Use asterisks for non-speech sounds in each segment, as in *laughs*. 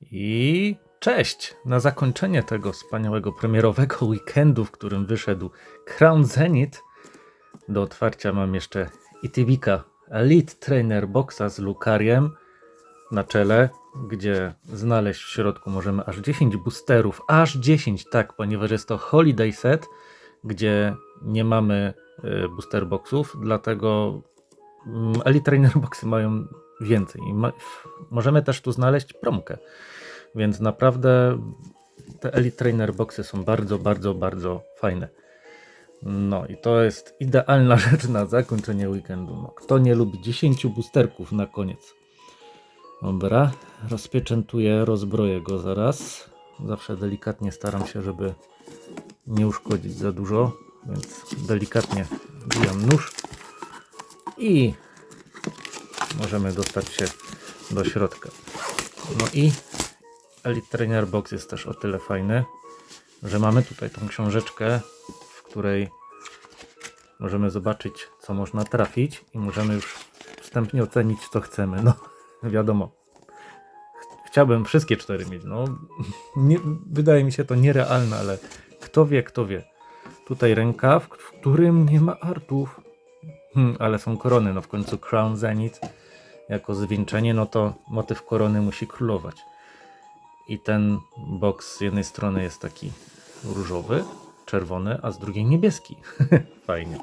I cześć! Na zakończenie tego wspaniałego premierowego weekendu, w którym wyszedł Crown Zenith, do otwarcia mam jeszcze Itibika Elite Trainer Boxa z Lukariem na czele, gdzie znaleźć w środku możemy aż 10 boosterów, aż 10, tak, ponieważ jest to Holiday Set, gdzie nie mamy y, booster boxów, dlatego mm, Elite Trainer Boxy mają więcej. Możemy też tu znaleźć promkę, więc naprawdę te Elite Trainer Boxy są bardzo, bardzo, bardzo fajne. No i to jest idealna *laughs* rzecz na zakończenie weekendu. No, kto nie lubi 10 boosterków na koniec? Dobra, rozpieczętuję, rozbroję go zaraz. Zawsze delikatnie staram się, żeby nie uszkodzić za dużo, więc delikatnie wbijam nóż i możemy dostać się do środka. No i Elite Trainer Box jest też o tyle fajny, że mamy tutaj tą książeczkę, w której możemy zobaczyć, co można trafić i możemy już wstępnie ocenić, co chcemy. No, *laughs* wiadomo. Ch- Chciałbym wszystkie cztery mieć. No, *laughs* nie, wydaje mi się to nierealne, ale kto wie, kto wie. Tutaj rękaw, w którym nie ma artów. Hmm, ale są korony, no w końcu Crown Zenith jako zwieńczenie, no to motyw korony musi królować. I ten boks z jednej strony jest taki różowy, czerwony, a z drugiej niebieski. *laughs* Fajnie.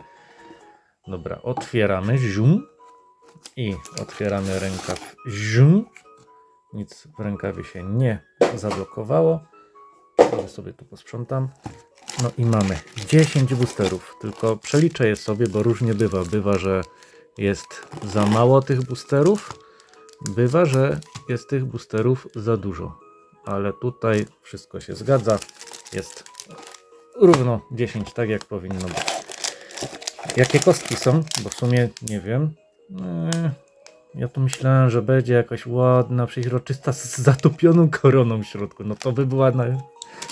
Dobra, otwieramy zium i otwieramy rękaw zium. Nic w rękawie się nie zablokowało. Może sobie tu posprzątam. No i mamy 10 boosterów. Tylko przeliczę je sobie, bo różnie bywa. Bywa, że jest za mało tych boosterów. Bywa, że jest tych boosterów za dużo. Ale tutaj wszystko się zgadza. Jest równo 10, tak jak powinno być. Jakie kostki są? Bo w sumie nie wiem. Eee, Ja tu myślałem, że będzie jakaś ładna, przeźroczysta z zatopioną koroną w środku. No to by była, na,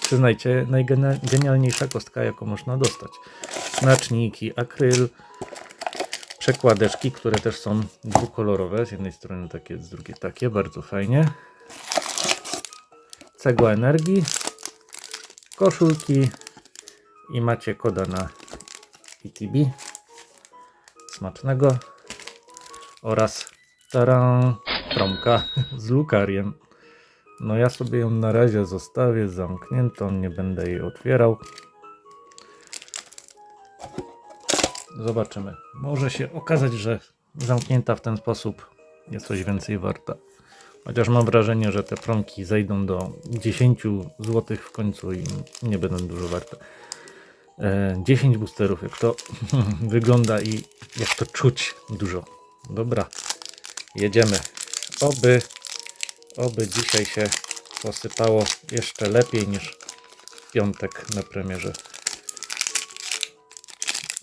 przyznajcie, najgenialniejsza kostka, jaką można dostać. Znaczniki, akryl, przekładeczki, które też są dwukolorowe. Z jednej strony takie, z drugiej takie. Bardzo fajnie. Cegła energii, koszulki i macie koda na ETB. Smacznego. Oraz taran, trąbka z lukariem. No ja sobie ją na razie zostawię zamkniętą, nie będę jej otwierał. Zobaczymy. Może się okazać, że zamknięta w ten sposób jest coś więcej warta. Chociaż mam wrażenie, że te promki zejdą do 10 zł w końcu i nie będą dużo warte. E, 10 boosterów, jak to *laughs* wygląda i jak to czuć dużo. Dobra, jedziemy. Oby, oby dzisiaj się posypało jeszcze lepiej niż w piątek na premierze.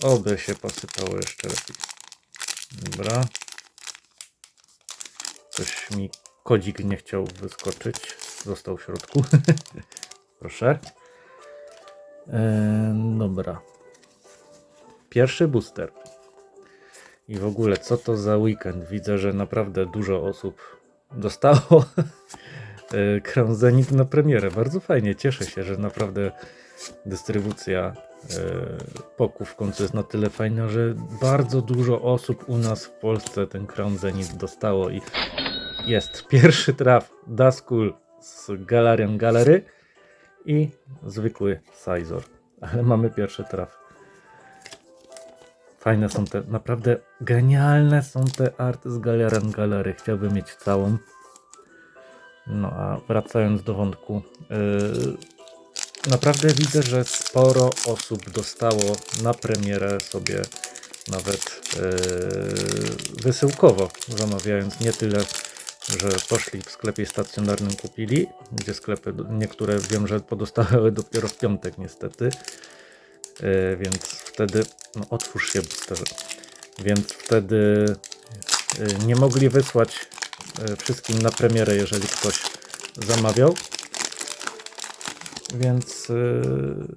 Oby się posypało jeszcze lepiej. Dobra. Coś mi kodzik nie chciał wyskoczyć. Został w środku. *laughs* Proszę. Eee, dobra. Pierwszy booster. I w ogóle, co to za weekend? Widzę, że naprawdę dużo osób dostało *laughs* e, Zenith na premierę. Bardzo fajnie, cieszę się, że naprawdę dystrybucja e, poków w końcu jest na tyle fajna, że bardzo dużo osób u nas w Polsce ten Crown Zenith dostało i jest pierwszy traf Daskul z Galarian Galery i zwykły Sizor. Ale mamy pierwszy traf. Fajne są te, naprawdę genialne są te arty z Galarian Galery. Chciałbym mieć całą. No a wracając do wątku. Yy, naprawdę widzę, że sporo osób dostało na premierę sobie nawet yy, wysyłkowo, zamawiając nie tyle, że poszli w sklepie stacjonarnym kupili, gdzie sklepy niektóre wiem, że podostawały dopiero w piątek niestety, Yy, więc wtedy, no otwórz się boosterze, więc wtedy yy, nie mogli wysłać yy, wszystkim na premierę, jeżeli ktoś zamawiał. Więc yy,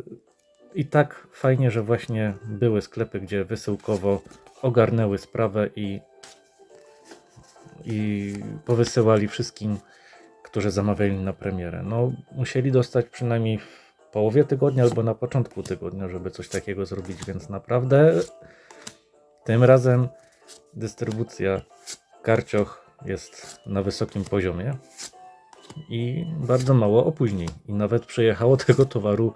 i tak fajnie, że właśnie były sklepy, gdzie wysyłkowo ogarnęły sprawę i, i powysyłali wszystkim, którzy zamawiali na premierę. No, musieli dostać przynajmniej w połowie tygodnia albo na początku tygodnia, żeby coś takiego zrobić, więc naprawdę tym razem dystrybucja karcioch jest na wysokim poziomie i bardzo mało opóźnień. I nawet przyjechało *laughs* tego towaru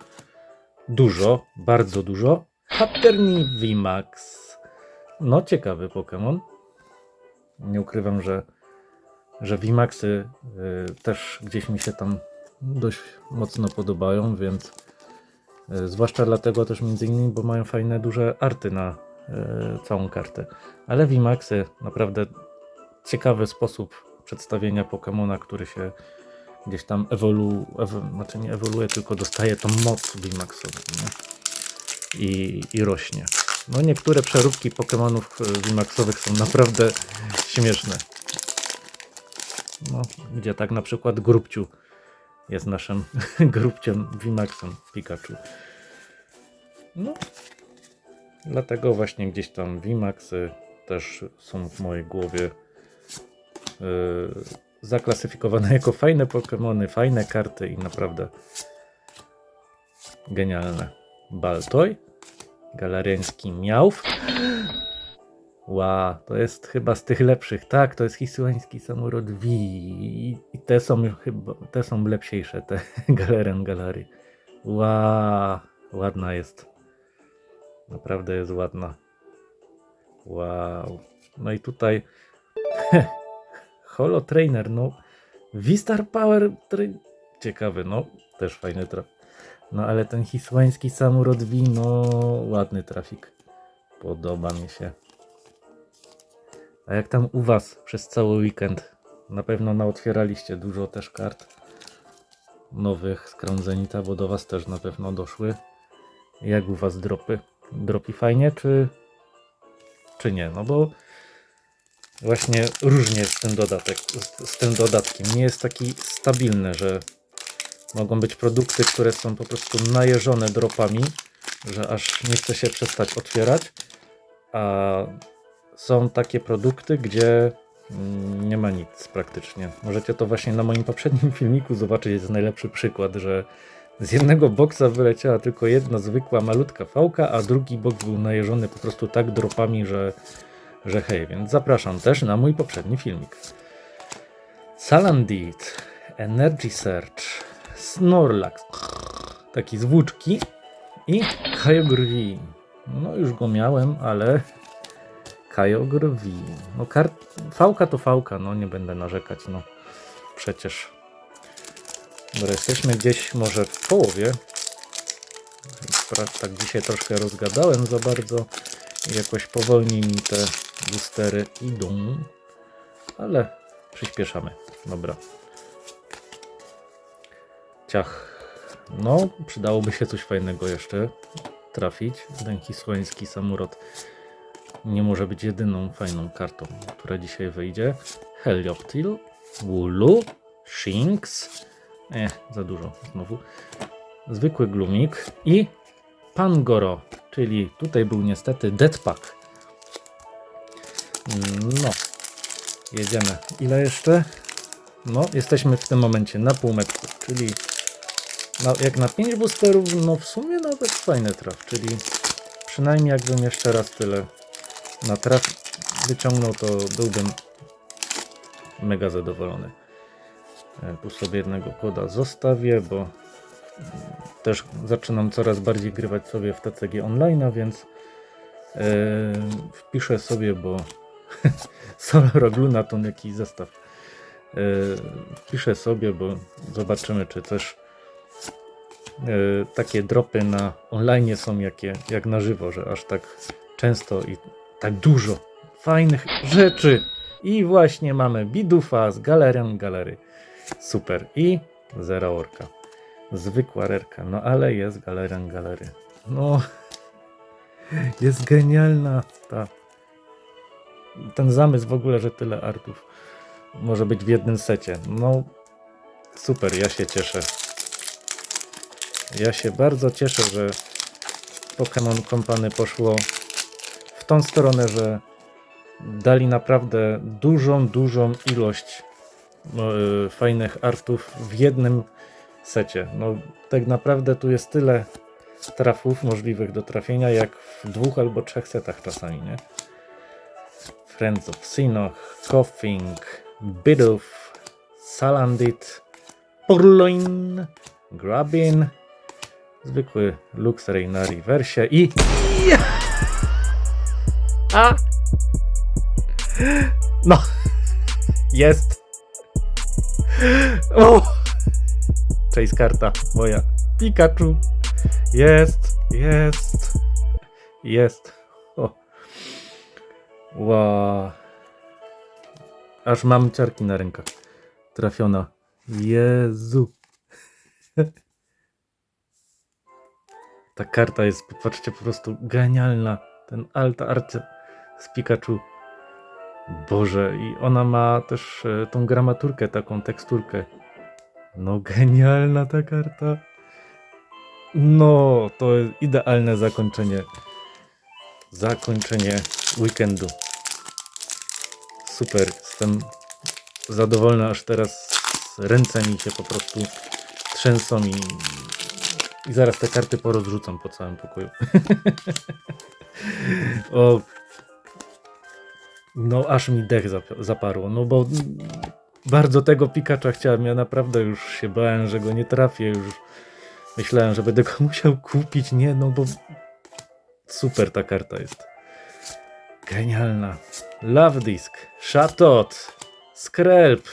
dużo, bardzo dużo. Haterni VMAX. No, ciekawy Pokémon. Nie ukrywam, że, że VMAXy y, też gdzieś mi się tam dość mocno podobają, więc y, zwłaszcza dlatego też między innymi, bo mają fajne duże arty na y, całą kartę. Ale VMAXy naprawdę ciekawy sposób przedstawienia Pokemona, który się gdzieś tam ewolu, ewo, znaczy nie ewoluuje, tylko dostaje tą moc VMAXową? I, i rośnie. No niektóre przeróbki Pokemonów e, VMAXowych są naprawdę śmieszne. No, gdzie tak na przykład Grubciu jest naszym *laughs* Grubciem VMAXem Pikachu. No, dlatego właśnie gdzieś tam VMAXy też są w mojej głowie yy, zaklasyfikowane jako fajne Pokemony, fajne karty i naprawdę genialne. Baltoj, galariański Miałw. Ła, to jest chyba z tych lepszych. Tak, to jest hiszpański samurod V. I te są chyba, te są lepsiejsze, te *laughs* Galarian Galary. Ła, ładna jest. Naprawdę jest ładna. Wow. No i tutaj *laughs* Holo Trainer, no. Vistar Power Ciekawy, no. Też fajny traf. No ale ten hiszpański samurod V, no ładny trafik. Podoba mi się. A jak tam u was przez cały weekend? Na pewno naotwieraliście dużo też kart nowych z Zenita, bo do was też na pewno doszły. Jak u was dropy? Dropi fajnie, czy, czy nie? No bo właśnie różnie jest ten dodatek, z, z tym dodatkiem. Nie jest taki stabilny, że mogą być produkty, które są po prostu najeżone dropami, że aż nie chce się przestać otwierać, a są takie produkty, gdzie mm, nie ma nic praktycznie. Możecie to właśnie na moim poprzednim *laughs* filmiku zobaczyć, jest najlepszy przykład, że z jednego boksa wyleciała tylko jedna zwykła malutka fałka, a drugi boks był najeżony po prostu tak dropami, że, że hej, więc zapraszam też na mój poprzedni filmik. Salandit, Energy Search, Snorlax, taki z włóczki i Kyogre. No już go miałem, ale Kyogre V. No kart... Fałka to fałka, no nie będę narzekać, no przecież. Dobra, jesteśmy gdzieś może w połowie. Tak dzisiaj troszkę rozgadałem za bardzo i jakoś powolniej mi te boostery idą, ale przyspieszamy. Dobra. Ciach. No, przydałoby się coś fajnego jeszcze trafić. Ten hiszpański samurot nie może być jedyną fajną kartą, która dzisiaj wyjdzie. Helioptil, Wooloo, Shinx. Eh, za dużo znowu. Zwykły glumik i Pangoro, czyli tutaj był niestety Deadpack. No, jedziemy. Ile jeszcze? No, jesteśmy w tym momencie na półmetku, czyli no, jak na 5 boosterów, no w sumie nawet fajny traf, czyli przynajmniej jakbym jeszcze raz tyle na traf wyciągnął, to byłbym mega zadowolony. E, Tu sobie jednego koda zostawię, bo mm, też zaczynam coraz bardziej grywać sobie w TCG online, więc e, wpiszę sobie, bo *laughs* Solo Rogluna to jakiś zestaw. E, wpiszę sobie, bo zobaczymy, czy też e, takie dropy na online są jakie, jak na żywo, że aż tak często i tak dużo fajnych rzeczy. I właśnie mamy Bidufa z galerią galery. Super. I Zera Orka. Zwykła rerka, no ale jest galerią galery. No, *laughs* jest genialna ta. Ten zamysł w ogóle, że tyle artów może być w jednym secie. No, super, ja się cieszę. Ja się bardzo cieszę, że Pokémon Company poszło w tą stronę, że dali naprawdę dużą, dużą ilość no, y, fajnych artów w jednym secie. No, tak naprawdę tu jest tyle trafów możliwych do trafienia, jak w dwóch albo trzech setach czasami, nie? Friends of Sinoch, Coughing, Bidów, Salandit, Purloin, Grabin, zwykły Luxray na rewersie i... A! No! Jest! O! Cześć karta moja. Pikachu! Jest! Jest! Jest! Ła! Aż mam ciarki na rękach. Trafiona. Jezu! *laughs* Ta karta jest, popatrzcie, po prostu genialna. Ten alt arcie z Pikachu. Boże, i ona ma też e, tą gramaturkę, taką teksturkę. No, genialna ta karta. No, to jest idealne zakończenie. Zakończenie weekendu. Super, jestem zadowolony, aż teraz ręce mi się po prostu trzęsą i, i zaraz te karty porozrzucam po całym pokoju. *laughs* o, no aż mi dech zap- zaparło, no bo bardzo tego Pikacza chciałem, ja naprawdę już się bałem, że go nie trafię, już myślałem, że będę go musiał kupić, nie no bo super ta karta jest. Genialna. Love Disc, Shatot, Skrelp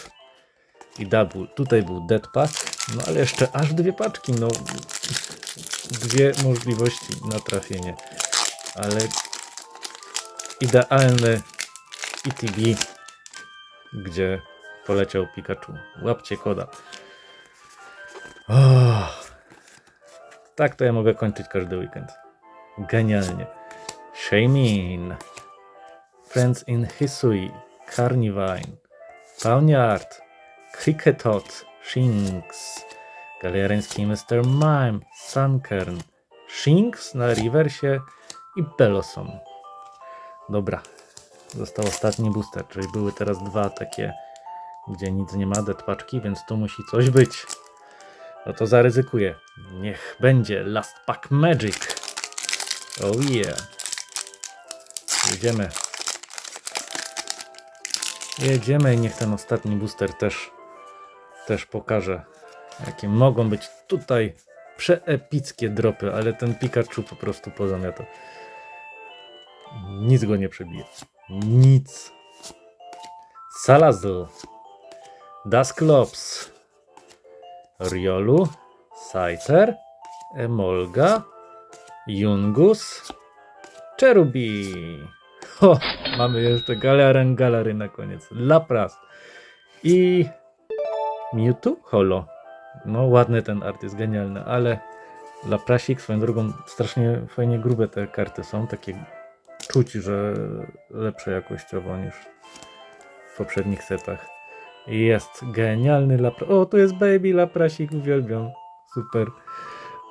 i Double. Tutaj był Dead Pack, no ale jeszcze aż dwie paczki, no dwie możliwości na trafienie, ale idealny ETB, gdzie poleciał Pikachu. Łapcie koda. Oh. Tak to ja mogę kończyć każdy weekend. Genialnie. Shamin. Friends in Hisui. Carnivine. Pawniard. Cricketot. Shinx. Galeryński Mr. Mime. Sunkern. Shinx na rewersie i Pelosom. Dobra. Został ostatni booster, czyli były teraz dwa takie, gdzie nic nie ma, detpaczki, więc tu musi coś być. No to zaryzykuję. Niech będzie Last Pack Magic. Oh yeah. Jedziemy. Jedziemy i niech ten ostatni booster też, też pokaże, jakie mogą być tutaj przeepickie dropy, ale ten Pikachu po prostu pozamiata. Nic go nie przebije. Nic. Salazl. Dusklops. Riolu. Scyther. Emolga. Jungus. Cherubi. Ho, mamy jeszcze Galaren Galary na koniec. Lapras. I Mewtwo Holo. No ładny ten art jest genialny, ale Laprasik swoją drogą strasznie fajnie grube te karty są, takie czuć, że lepsze jakościowo niż w poprzednich setach. Jest genialny lapra... O, tu jest baby laprasik, uwielbiam. Super.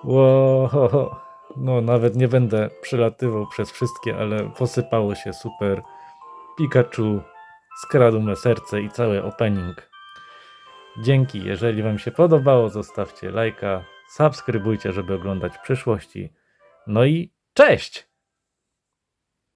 Wow. No, nawet nie będę przelatywał przez wszystkie, ale posypało się super. Pikachu skradł me serce i cały opening. Dzięki, jeżeli Wam się podobało, zostawcie lajka, subskrybujcie, żeby oglądać w przyszłości. No i cześć!